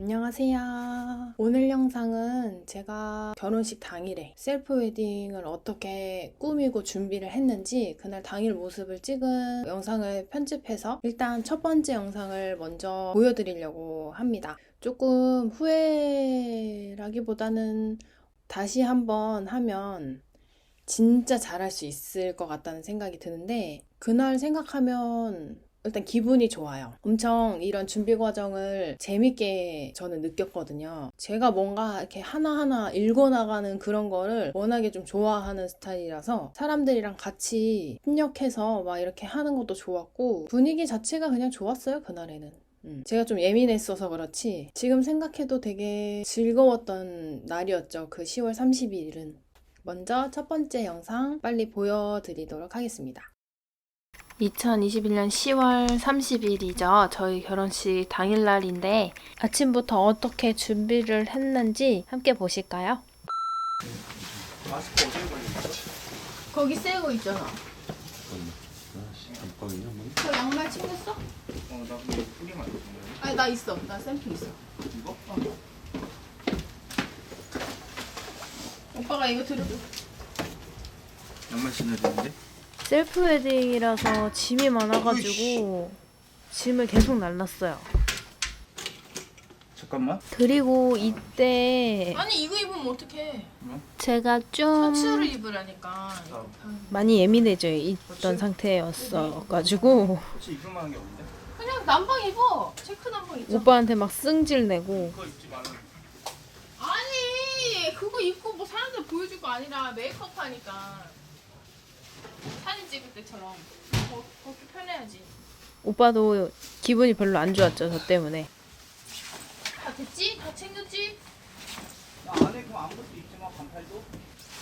안녕하세요. 오늘 영상은 제가 결혼식 당일에 셀프 웨딩을 어떻게 꾸미고 준비를 했는지 그날 당일 모습을 찍은 영상을 편집해서 일단 첫 번째 영상을 먼저 보여드리려고 합니다. 조금 후회라기보다는 다시 한번 하면 진짜 잘할 수 있을 것 같다는 생각이 드는데 그날 생각하면 일단 기분이 좋아요. 엄청 이런 준비 과정을 재밌게 저는 느꼈거든요. 제가 뭔가 이렇게 하나하나 읽어나가는 그런 거를 워낙에 좀 좋아하는 스타일이라서 사람들이랑 같이 협력해서 막 이렇게 하는 것도 좋았고 분위기 자체가 그냥 좋았어요, 그날에는. 음, 제가 좀 예민했어서 그렇지 지금 생각해도 되게 즐거웠던 날이었죠. 그 10월 30일은. 먼저 첫 번째 영상 빨리 보여드리도록 하겠습니다. 2021년 10월 30일이죠. 저희 결혼식 당일날인데 아침부터 어떻게 준비를 했는지 함께 보실까요? 거기 새거 있잖아. 저 양말 챙겼어? 어. 아니 나 있어. 나 샘플 있어. 이거? 오빠가 이거 들어줘. 양말 신어야 되는데? 셀프 웨딩이라서 짐이 많아가지고 짐을 계속 날랐어요. 잠깐만. 그리고 이때 아니 이거 입으면 어떡해? 제가 좀 셔츠를 입으라니까. 많이 예민해져 있던 상태였어가지고 혹시 입을 만한 게 없는데? 그냥 남방 입어. 체크 남방 있잖아. 오빠한테 막 승질 내고 그거 입지. 아니 그거 입고 뭐 사람들 보여줄 거 아니라 메이크업 하니까 사진 찍을 때처럼 거, 그렇게 편해야지 오빠도 기분이 별로 안 좋았죠 저 때문에 다 됐지? 다 챙겼지? 나 안에 그럼 아무것도 입지 마. 반팔도.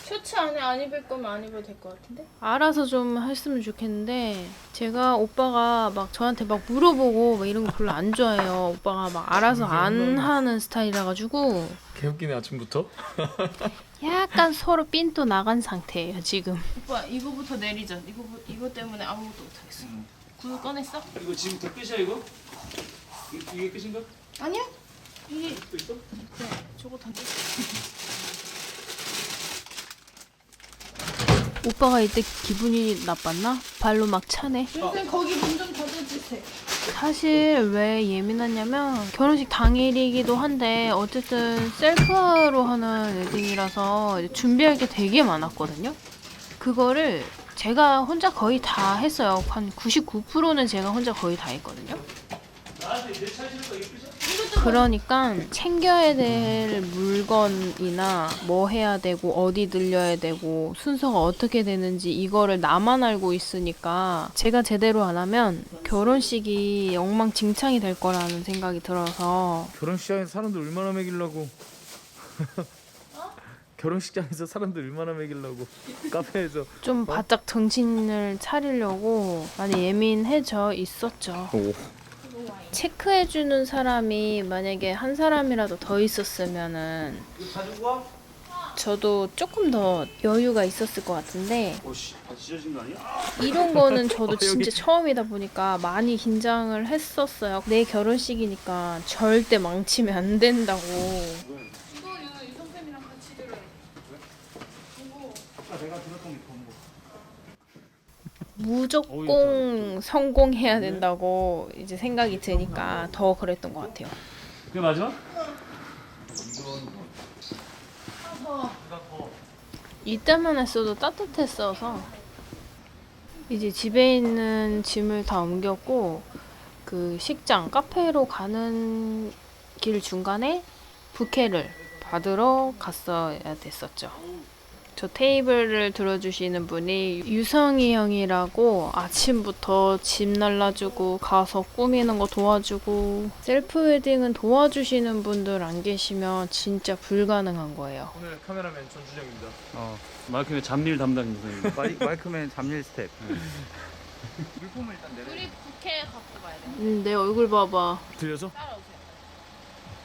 셔츠 안에 안 입을 거면 안 입어도 될 것 같은데? 알아서 좀 했으면 좋겠는데 제가 오빠가 막 저한테 막 물어보고 막 이런 거 별로 안 좋아해요 오빠가 막 알아서 안 하는 스타일이라 가지고 개웃기네 아침부터. 약간 서로 삔또 나간 상태예요 지금 오빠 이거부터 내리자 이거, 이거 때문에 아무것도 못 하겠어 응. 구두 꺼냈어? 이거 지금부터 끝이야 이거? 이- 이게 끝인가? 아니야 이게 또 있어? 네 저거 다 됐어 오빠가 이때 기분이 나빴나? 발로 막 차네 선생님 거기 문 좀 닫아주세요 사실 왜 예민하냐면 결혼식 당일이기도 한데 어쨌든 셀프로 하는 웨딩이라서 이제 준비할 게 되게 많았거든요. 그거를 제가 혼자 거의 다 했어요. 한 99%는 제가 혼자 거의 다 했거든요. 나한테 내 차시는 거 끝이야? 그러니까 챙겨야 될 물건이나 뭐 해야 되고 어디 들려야 되고 순서가 어떻게 되는지 이거를 나만 알고 있으니까 제가 제대로 안 하면 결혼식이 엉망진창이 될 거라는 생각이 들어서 결혼식장에서 사람들 얼마나 먹이려고. 결혼식장에서 사람들 얼마나 먹이려고. 카페에서. 좀 바짝 정신을 차리려고 많이 예민해져 있었죠. 오. 체크해주는 사람이 만약에 한 사람이라도 더 있었으면은? 저도 조금 더 여유가 있었을 것 같은데 오씨, 다 찢어진 거 아니야? 이런 거는 저도 어, 진짜. 처음이다 보니까 많이 긴장을 했었어요. 내 결혼식이니까 절대 망치면 안 된다고. 이거 이거 유성쌤이랑 같이 들어요 이거 아까 내가 들었던 게 그런 거. 무조건 성공해야 된다고 이제 생각이 드니까 더 그랬던 것 같아요. 그게 맞아? 이때만 했어도 따뜻했어서 이제 집에 있는 짐을 다 옮겼고 그 식장 카페로 가는 길 중간에 부케를 받으러 갔어야 됐었죠. 저 테이블을 들어주시는 분이 유성이 형이라고 아침부터 짐 날라주고 가서 꾸미는 거 도와주고 셀프 웨딩은 도와주시는 분들 안 계시면 진짜 불가능한 거예요. 오늘 카메라맨 전준영입니다. 어. 마이크맨 잡일 담당 선생님. 마이, 마이크맨 잡일 스텝. 물품을 일단 내려. 우리 부케 갖고 가야 돼 음, 내 얼굴 봐봐. 들려서? 따라오세요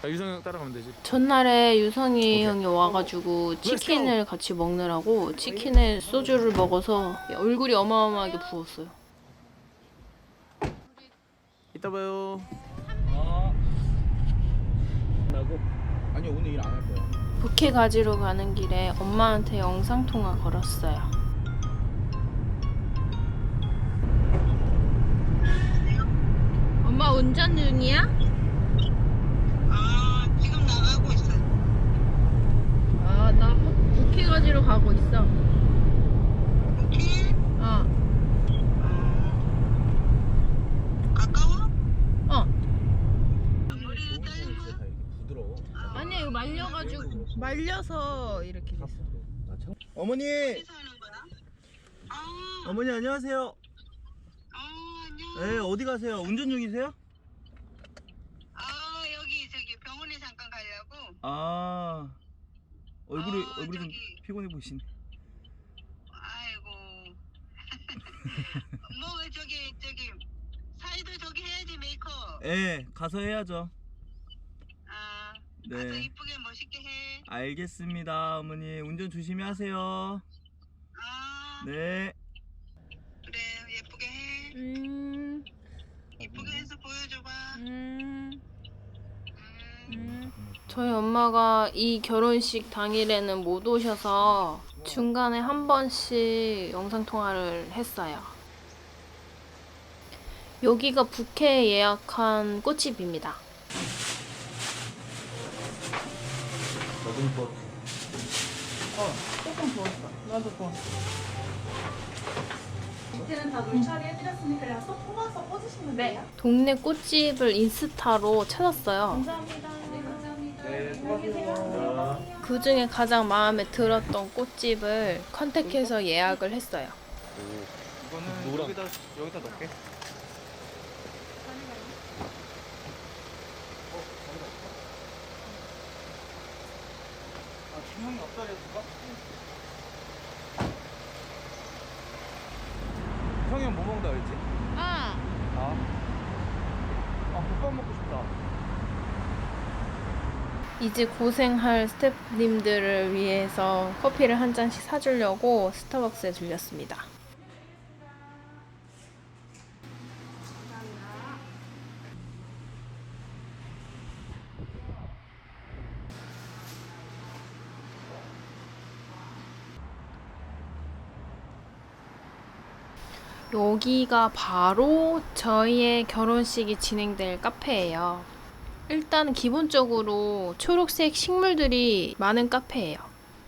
아, 유성 형 따라가면 되지. 전날에 유성이 형이 와가지고 치킨을 같이 먹느라고 치킨에 소주를 먹어서 얼굴이 어마어마하게 부었어요. 이따 봐요. 하고? 아니 오늘 일 안 할 거야. 부케 가지러 가는 길에 엄마한테 영상 통화 걸었어요. 엄마 운전 중이야? 아, 지금 나가고 있어. 아, 나 가지러 가고 있어. 오케이? 어, 가까워? 어. 머리를 이렇게 부드러워. 아니야, 이거 말려가지고 말려서 이렇게 됐어. 어머니, 하는 거야? 아, 어머니 안녕하세요. 어, 안녕. 네, 어디 가세요? 운전 중이세요? 아, 여기 저기 병원에 잠깐 가려고. 아, 얼굴이 아, 얼굴이 좀 저기. 피곤해 보이시네. 아이고. 뭐 저기 저기 사이도 저기 해야지 메이크업. 네, 가서 해야죠. 아, 가서 네, 이쁘게 멋있게 해. 알겠습니다, 어머니. 운전 조심히 하세요. 아, 네. 그래 예쁘게 해. 음, 이쁘게 해서 보여줘봐. 음. 음. 저희 엄마가 이 결혼식 당일에는 못 오셔서 중간에 한 번씩 영상 통화를 했어요. 여기가 부케 예약한 꽃집입니다. 조금 부었어. 나도 부었어. 밑에는 다 물 처리 해드렸으니까 그냥 또 뽑아서 꽂으시면 돼요. 동네 꽃집을 인스타로 찾았어요. 감사합니다. 네, 감사합니다. 계세요. 그 중에 가장 마음에 들었던 꽃집을 컨택해서 예약을 했어요. 이거는 노랑. 여기다 여기다 넣게. 아, 김형이 없다랬을까? 형이 형뭐 먹는다 그랬지? 아, 아. 아, 국밥 먹고 싶다. 이제 고생할 스태프님들을 위해서 커피를 한 잔씩 사주려고 스타벅스에 들렸습니다. 여기가 바로 저희의 결혼식이 진행될 카페예요. 일단 기본적으로 초록색 식물들이 많은 카페예요.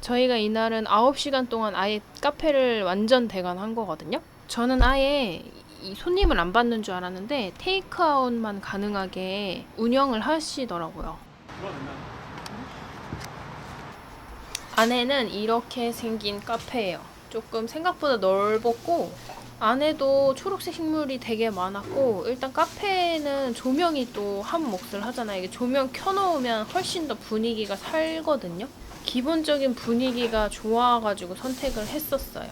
저희가 이날은 9시간 동안 아예 카페를 완전 대관한 거거든요. 저는 아예 이 손님을 안 받는 줄 알았는데 테이크아웃만 가능하게 운영을 하시더라고요. 안에는 이렇게 생긴 카페예요. 조금 생각보다 넓었고 안에도 초록색 식물이 되게 많았고 일단 카페는 조명이 또 한 몫을 하잖아요. 이게 조명 켜놓으면 훨씬 더 분위기가 살거든요. 기본적인 분위기가 좋아가지고 선택을 했었어요.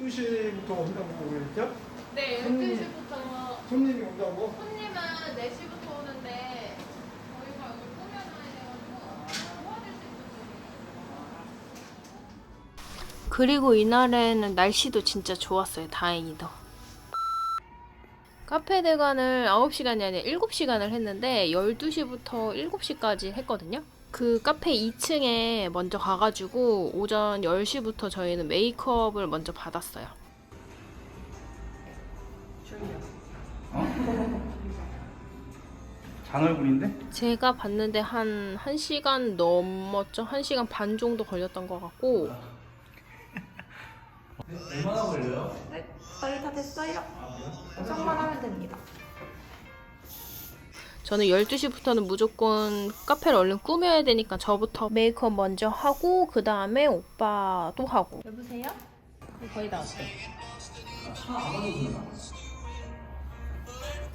12시부터 온다고 그랬죠? 네, 12시부터 손님이 온다고? 손님은 4시부터 오는데 저희가 여기 꾸며놔야 돼가지고 도와줄 수 있었어요. 그리고 이날에는 날씨도 진짜 좋았어요. 다행히도. 카페 대관을 9시간이 아니라 7시간을 했는데 12시부터 7시까지 했거든요. 그 카페 2층에 먼저 가가지고 오전 10시부터 저희는 메이크업을 먼저 받았어요. 장 얼굴인데? 제가 봤는데 한 1시간 넘었죠? 1시간 반 정도 걸렸던 것 같고 얼마나 걸려요? 거의 다 됐어요. 정만 하면 됩니다. 저는 12시부터는 무조건 카페를 얼른 꾸며야 되니까 저부터 메이크업 먼저 하고 그 다음에 오빠도 하고 여보세요? 거의 다 왔어요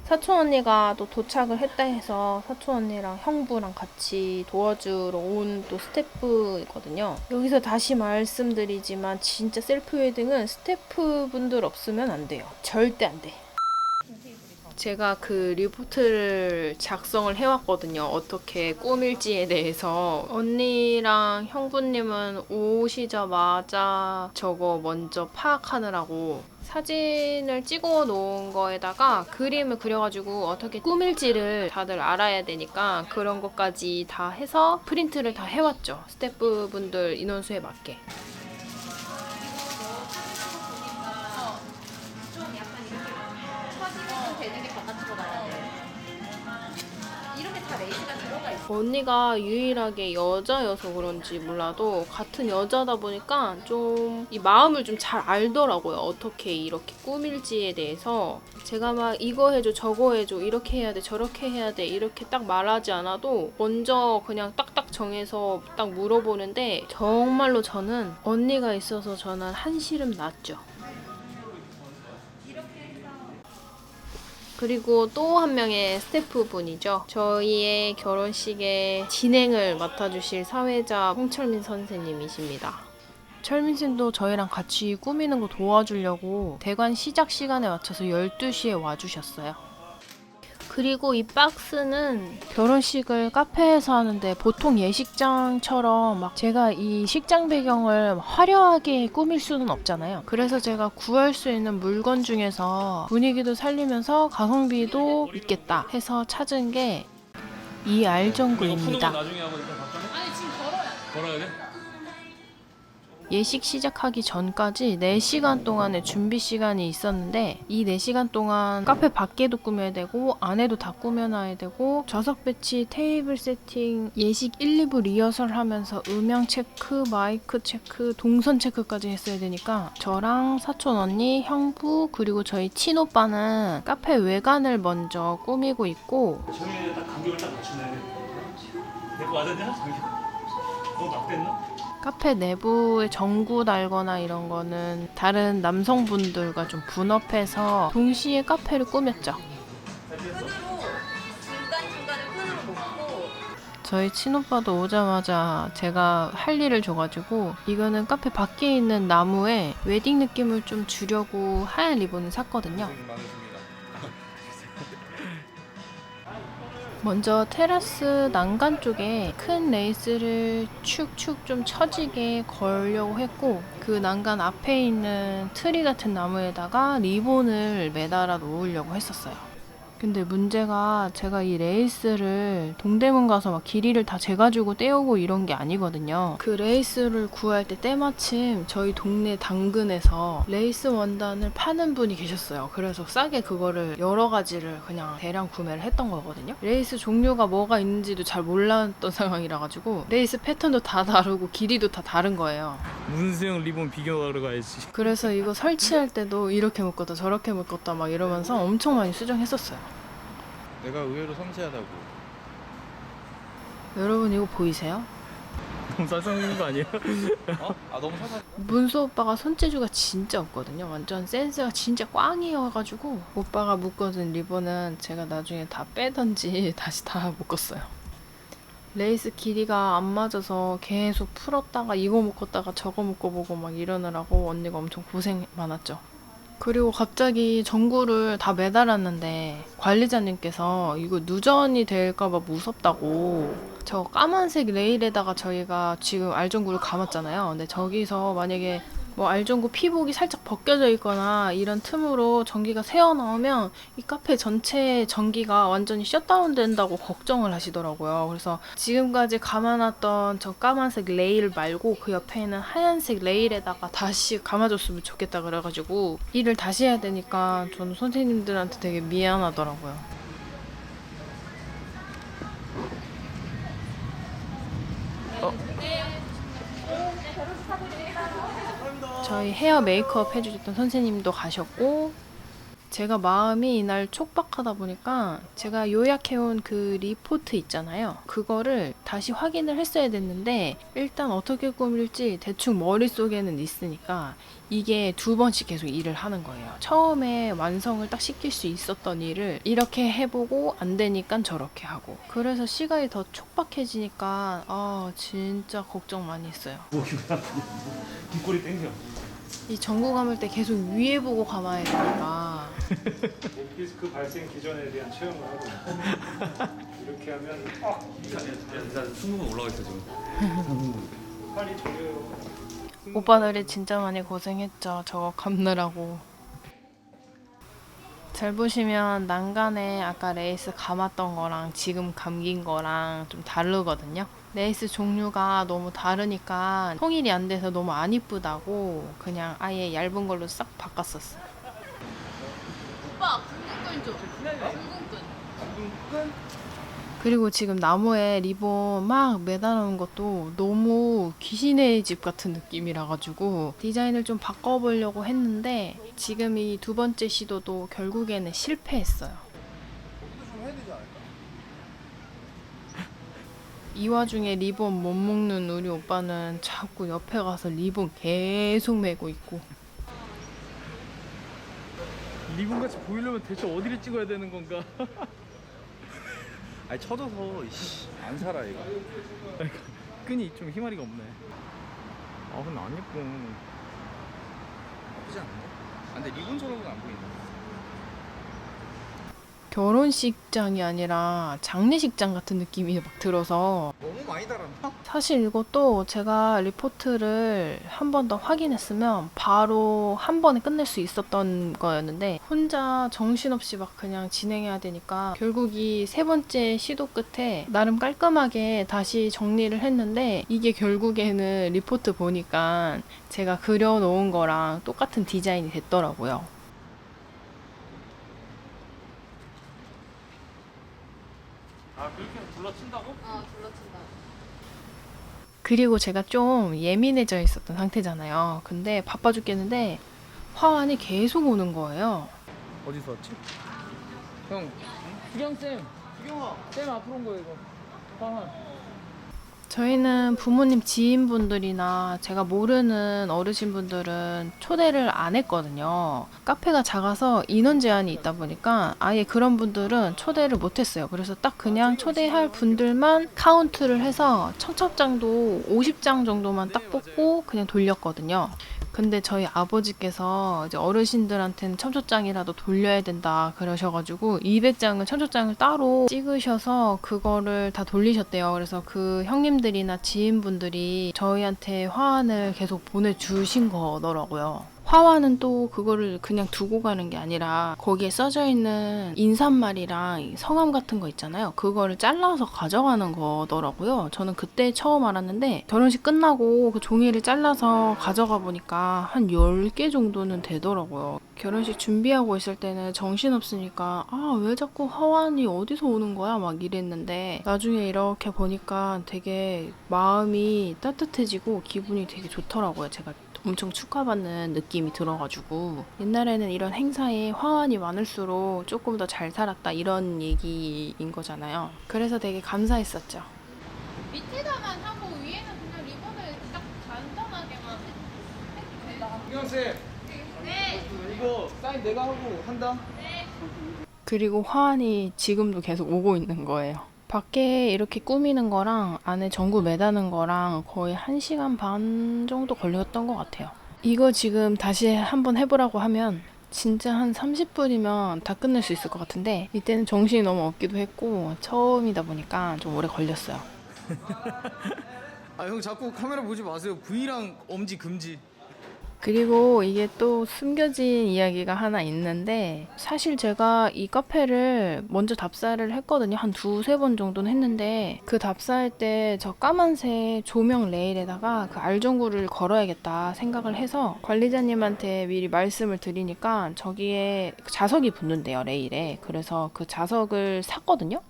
사촌 언니가 또 도착을 했다 해서 사촌 언니랑 형부랑 같이 도와주러 온 또 스태프거든요. 여기서 다시 말씀드리지만 진짜 셀프 웨딩은 스태프분들 없으면 안 돼요. 절대 안 돼. 제가 그 리포트를 작성을 해왔거든요. 어떻게 꾸밀지에 대해서. 언니랑 형부님은 오시자마자 저거 먼저 파악하느라고 사진을 찍어 놓은 거에다가 그림을 그려가지고 어떻게 꾸밀지를 다들 알아야 되니까 그런 것까지 다 해서 프린트를 다 해왔죠. 스태프분들 인원수에 맞게. 언니가 유일하게 여자여서 그런지 몰라도 같은 여자다 보니까 좀 이 마음을 좀 잘 알더라고요. 어떻게 이렇게 꾸밀지에 대해서 제가 막 이거 해줘 저거 해줘 이렇게 해야 돼 저렇게 해야 돼 이렇게 딱 말하지 않아도 먼저 그냥 딱딱 정해서 딱 물어보는데 정말로 저는 언니가 있어서 저는 한시름 났죠. 그리고 또 한 명의 스태프분이죠. 저희의 결혼식의 진행을 맡아주실 사회자 홍철민 선생님이십니다. 철민 쌤도 저희랑 같이 꾸미는 거 도와주려고 대관 시작 시간에 맞춰서 12시에 와주셨어요. 그리고 이 박스는 결혼식을 카페에서 하는데 보통 예식장처럼 막 제가 이 식장 배경을 화려하게 꾸밀 수는 없잖아요. 그래서 제가 구할 수 있는 물건 중에서 분위기도 살리면서 가성비도 있겠다 해서 찾은 게 이 알전구입니다. 아니 지금 걸어야 걸어야 돼? 예식 시작하기 전까지 4시간 동안의 준비 시간이 있었는데 이 4시간 동안 카페 밖에도 꾸며야 되고 안에도 다 꾸며놔야 되고 좌석 배치, 테이블 세팅, 예식 1, 2부 리허설 하면서 음향 체크, 마이크 체크, 동선 체크까지 했어야 되니까 저랑 사촌 언니, 형부 그리고 저희 친오빠는 카페 외관을 먼저 꾸미고 있고 정현이 딱 간격을 딱 맞추네 내거 맞았냐? 저기 너무 막됐나? 카페 내부에 전구 달거나 이런 거는 다른 남성분들과 좀 분업해서 동시에 카페를 꾸몄죠. 저희 친오빠도 오자마자 제가 할 일을 줘가지고 이거는 카페 밖에 있는 나무에 웨딩 느낌을 좀 주려고 하얀 리본을 샀거든요. 먼저 테라스 난간 쪽에 큰 레이스를 축축 좀 처지게 걸려고 했고 그 난간 앞에 있는 트리 같은 나무에다가 리본을 매달아 놓으려고 했었어요. 근데 문제가 제가 이 레이스를 동대문 가서 막 길이를 다 재가지고 떼오고 이런 게 아니거든요. 그 레이스를 구할 때 때마침 저희 동네 당근에서 레이스 원단을 파는 분이 계셨어요. 그래서 싸게 그거를 여러 가지를 그냥 대량 구매를 했던 거거든요. 레이스 종류가 뭐가 있는지도 잘 몰랐던 상황이라 가지고 레이스 패턴도 다 다르고 길이도 다 다른 거예요. 문수영 리본 비교하러 가야지. 그래서 이거 설치할 때도 이렇게 묶었다 저렇게 묶었다 막 이러면서 엄청 많이 수정했었어요. 내가 의외로 섬세하다고. 여러분 이거 보이세요? 너무 살상적인 거 아니야? 어? 아 너무 살상. 문수 오빠가 손재주가 진짜 없거든요. 완전 센스가 진짜 꽝이어가지고 오빠가 묶어둔 리본은 제가 나중에 다 빼던지 다시 다 묶었어요. 레이스 길이가 안 맞아서 계속 풀었다가 이거 묶었다가 저거 묶어보고 막 이러느라고 언니가 엄청 고생 많았죠. 그리고 갑자기 전구를 다 매달았는데 관리자님께서 이거 누전이 될까봐 무섭다고 저 까만색 레일에다가 저희가 지금 알전구를 감았잖아요. 근데 저기서 만약에 뭐 알전구 피복이 살짝 벗겨져 있거나 이런 틈으로 전기가 새어 나오면 이 카페 전체 전기가 완전히 셧다운 된다고 걱정을 하시더라고요. 그래서 지금까지 감아놨던 저 까만색 레일 말고 그 옆에 있는 하얀색 레일에다가 다시 감아줬으면 좋겠다 그래가지고 일을 다시 해야 되니까 저는 선생님들한테 되게 미안하더라고요. 저희 헤어 메이크업 해주셨던 선생님도 가셨고 제가 마음이 이날 촉박하다 보니까 제가 요약해온 그 리포트 있잖아요. 그거를 다시 확인을 했어야 됐는데 일단 어떻게 꾸밀지 대충 머릿속에는 있으니까 이게 두 번씩 계속 일을 하는 거예요. 처음에 완성을 딱 시킬 수 있었던 일을 이렇게 해보고 안 되니까 저렇게 하고 그래서 시간이 더 촉박해지니까 아 진짜 걱정 많이 했어요. 뒷골이 땡겨 이 전구 감을 때 계속 위에 보고 감아야 되니까 그 발생 기전에 대한 체험을 하고 이렇게 하면 일단 승부가 올라가 있어 지금 빨리 저려요. 오빠들이 진짜 많이 고생했죠. 저거 감느라고. 잘 보시면 난간에 아까 레이스 감았던 거랑 지금 감긴 거랑 좀 다르거든요. 레이스 종류가 너무 다르니까 통일이 안 돼서 너무 안 이쁘다고 그냥 아예 얇은 걸로 싹 바꿨었어. 오빠 궁금끈 좀. 궁금끈. 그리고 지금 나무에 리본 막 매달아놓은 것도 너무 귀신의 집 같은 느낌이라 가지고 디자인을 좀 바꿔보려고 했는데 지금 이 두 번째 시도도 결국에는 실패했어요. 이 와중에 리본 못 먹는 우리 오빠는 자꾸 옆에 가서 리본 계속 매고 있고 리본 같이 보이려면 대체 어디를 찍어야 되는 건가? 아니 쳐져서 이씨, 안 살아 얘가. 그러니까 끈이 좀 희마리가 없네. 아 근데 안 예뻐. 나쁘지 않은데? 아, 근데 리본처럼은 안 보인다. 결혼식장이 아니라 장례식장 같은 느낌이 막 들어서 너무 많이 달았나? 사실 이것도 제가 리포트를 한 번 더 확인했으면 바로 한 번에 끝낼 수 있었던 거였는데 혼자 정신없이 막 그냥 진행해야 되니까 결국 이 세 번째 시도 끝에 나름 깔끔하게 다시 정리를 했는데 이게 결국에는 리포트 보니까 제가 그려놓은 거랑 똑같은 디자인이 됐더라고요. 아 그렇게 해서 둘러친다고? 그리고 제가 좀 예민해져 있었던 상태잖아요. 근데 바빠 죽겠는데 화환이 계속 오는 거예요. 어디서 왔지? 형, 수경 쌤. 수경아. 쌤 앞으로 온 거야 이거. 화환. 저희는 부모님 지인분들이나 제가 모르는 어르신분들은 초대를 안 했거든요. 카페가 작아서 인원 제한이 있다 보니까 아예 그런 분들은 초대를 못 했어요. 그래서 딱 그냥 초대할 분들만 카운트를 해서 청첩장도 50장 정도만 딱 뽑고 그냥 돌렸거든요. 근데 저희 아버지께서 이제 어르신들한테는 청첩장이라도 돌려야 된다 그러셔가지고 200장은 청첩장을 따로 찍으셔서 그거를 다 돌리셨대요. 그래서 그 형님들이나 지인분들이 저희한테 화환을 계속 보내주신 거더라고요. 화환은 또 그거를 그냥 두고 가는 게 아니라 거기에 써져 있는 인사말이랑 이 성함 같은 거 있잖아요. 그거를 잘라서 가져가는 거더라고요. 저는 그때 처음 알았는데 결혼식 끝나고 그 종이를 잘라서 가져가 보니까 한 10개 정도는 되더라고요. 결혼식 준비하고 있을 때는 정신없으니까 아, 왜 자꾸 화환이 어디서 오는 거야? 막 이랬는데 나중에 이렇게 보니까 되게 마음이 따뜻해지고 기분이 되게 좋더라고요. 제가 엄청 축하받는 느낌이 들어가지고 옛날에는 이런 행사에 화환이 많을수록 조금 더 잘 살았다 이런 얘기인 거잖아요. 그래서 되게 감사했었죠. 밑에다만 하고 위에는 그냥 리본을 딱 간단하게만 수경 쌤. 네. 이거 사인 내가 하고 한다. 그리고 화환이 지금도 계속 오고 있는 거예요. 밖에 이렇게 꾸미는 거랑 안에 전구 매다는 거랑 거의 1시간 반 정도 걸렸던 것 같아요. 이거 지금 다시 한번 해보라고 하면 진짜 한 30분이면 다 끝낼 수 있을 것 같은데 이때는 정신이 너무 없기도 했고 처음이다 보니까 좀 오래 걸렸어요. 아, 형 자꾸 카메라 보지 마세요. V랑 엄지 금지. 그리고 이게 또 숨겨진 이야기가 하나 있는데 사실 제가 이 카페를 먼저 답사를 했거든요. 한 두세 번 정도는 했는데 그 답사할 때 저 까만색 조명 레일에다가 그 알전구를 걸어야겠다 생각을 해서 관리자님한테 미리 말씀을 드리니까 저기에 자석이 붙는데요, 레일에. 그래서 그 자석을 샀거든요.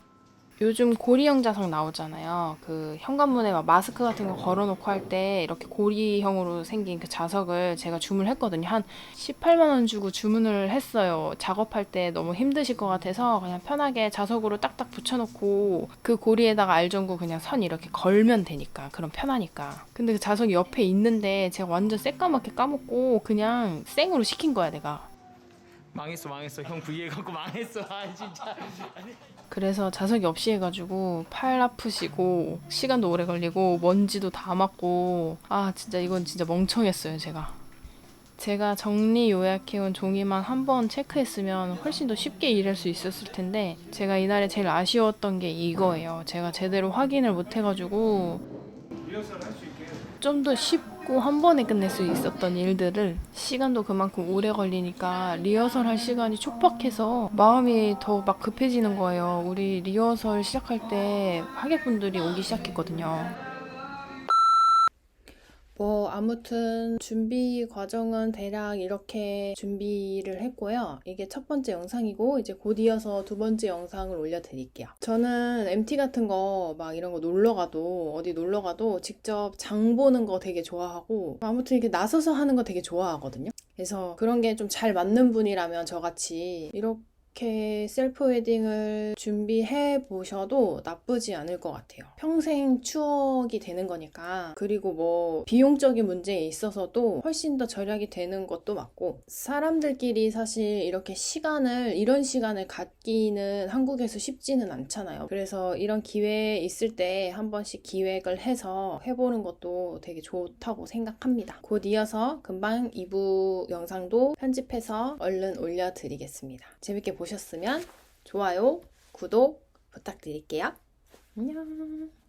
요즘 고리형 자석 나오잖아요. 그 현관문에 막 마스크 같은 거 걸어놓고 할 때 이렇게 고리형으로 생긴 그 자석을 제가 주문을 했거든요. 한 18만 원 주고 주문을 했어요. 작업할 때 너무 힘드실 것 같아서 그냥 편하게 자석으로 딱딱 붙여놓고 그 고리에다가 알전구 그냥 선 이렇게 걸면 되니까 그럼 편하니까. 근데 그 자석이 옆에 있는데 제가 완전 새까맣게 까먹고 그냥 생으로 시킨 거야 내가. 망했어 망했어. 형 V 해갖고 망했어. 아 진짜. 그래서 자석이 없이 해가지고 팔 아프시고 시간도 오래 걸리고 먼지도 다 맞고 아 진짜 이건 진짜 멍청했어요 제가. 제가 정리 요약해온 종이만 한 번 체크했으면 훨씬 더 쉽게 일할 수 있었을 텐데 제가 이날에 제일 아쉬웠던 게 이거예요. 제가 제대로 확인을 못 해가지고. 리허설 할수 있게 좀 더 쉽고 한 번에 끝낼 수 있었던 일들을 시간도 그만큼 오래 걸리니까 리허설 할 시간이 촉박해서 마음이 더 막 급해지는 거예요. 우리 리허설 시작할 때 하객분들이 오기 시작했거든요. 뭐 아무튼 준비 과정은 대략 이렇게 준비를 했고요. 이게 첫 번째 영상이고 이제 곧 이어서 두 번째 영상을 올려드릴게요. 저는 MT 같은 거 막 이런 거 놀러 가도 어디 놀러 가도 직접 장 보는 거 되게 좋아하고 아무튼 이렇게 나서서 하는 거 되게 좋아하거든요. 그래서 그런 게 좀 잘 맞는 분이라면 저같이 이렇게 이렇게 셀프 웨딩을 준비해 보셔도 나쁘지 않을 것 같아요. 평생 추억이 되는 거니까. 그리고 뭐 비용적인 문제에 있어서도 훨씬 더 절약이 되는 것도 맞고 사람들끼리 사실 이렇게 시간을 이런 시간을 갖기는 한국에서 쉽지는 않잖아요. 그래서 이런 기회 있을 때 한 번씩 기획을 해서 해보는 것도 되게 좋다고 생각합니다. 곧 이어서 금방 2부 영상도 편집해서 얼른 올려드리겠습니다. 재밌게 보셨으면 좋아요, 구독 부탁드릴게요. 안녕.